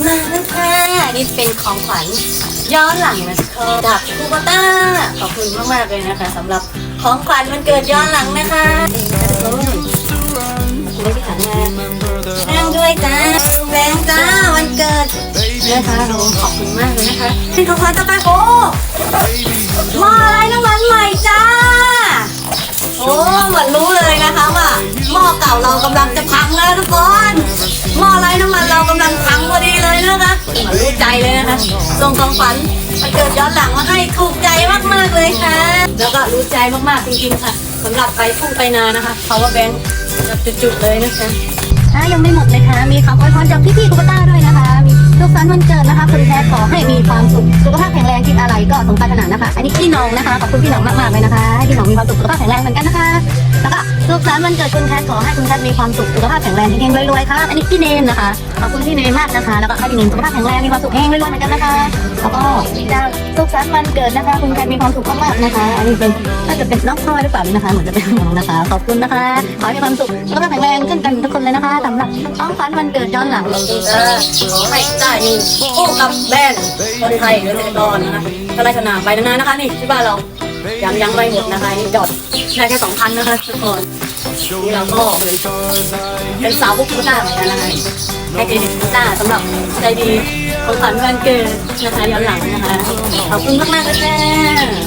มาแล้วค่ะนี่เป็นของขวัญย้อนหลังนะคะจากคูปต้าขอบคุณมากๆเลยนะคะสำหรับของขวัญวันเกิดย้อนหลังนะคะนี่นะคะทุกคนไม่ได้ขันมานั่งด้วยจ้าแรงจ้าวันเกิดนะคะเราขอบคุณมากเลยนะคะเป็นของขวัญต่อไปโอ้หม้ออะไรน้ำมันใหม่จ้าโอ้เหมือนรู้เลยนะคะว่าหม้อเก่าเรากำลังจะพังแล้วทุกคนหม้อไร้น้ำมันเรากำลังพังพอดี ส่งของฝันมันเกิดย้อนหลังมาให้ถูกใจมากๆเลยค่ะ แล้วก็รู้ใจมากๆจริงๆค่ะสำหรับไปพุ่งไปนานะคะ power bank แบบจุดๆเลยนะคะอะยังไม่หมดเลยค่ะ มีคำอวยพรจากพี่ๆตุ๊กตาด้วยนะคะ มีลูกสันวันเกิดนะคะคุณแทย์ขอให้มีความสุข สุขภาพแข็งแรงคิดอะไรก็สมปรารถนานะคะ อันนี้พี่น้องนะคะ ขอบคุณพี่น้องมากๆเลยนะคะ ให้พี่น้องมีความสุขสุขภาพแข็งแรงเหมือนกันนะคะ ลูกสันต์วันเกิดคุณแพทขอให้คุณแพทมีความสุขสุขภาพแข็งแรงเฮงๆรวยๆครับอันนี้พี่เนมนะคะขอบคุณพี่เนมมากนะคะ แล้วก็ให้พี่เนมสุขภาพแข็งแรงมีความสุขเฮงๆรวยๆเหมือนกันนะคะแล้วก็ดาวสุขสันต์วันเกิดนะคะ คุณแพทมีความสุขมากๆนะคะ อันนี้เป็นน่าจะเป็นน้องพลอยหรือเปล่านะคะเหมือนจะเป็นน้องนะคะขอบคุณนะคะขอให้มีความสุขสุขภาพแข็งแรงขึ้นกันทุกคนเลยนะคะสำหรับของขวัญวันเกิดย้อนหลังเออให้ได้นี่คู่กับแบรนด์คนไทยเกษตรกรนะคะก็ไล่ชนาไปนานๆนะคะนี่ที่บ้านเรายังยังไม่หมดนะคะนี่ยอดได้แค่สองพันนะคะทุกคน นี่เราก็เป็นสาวพวกพุทธาเหมือนกันนะคะให้เครดิตพุทธาสำหรับใจดีของขวัญวันเกิดนะคะย้อนหลังนะคะขอบคุณมากๆเลยค่ะ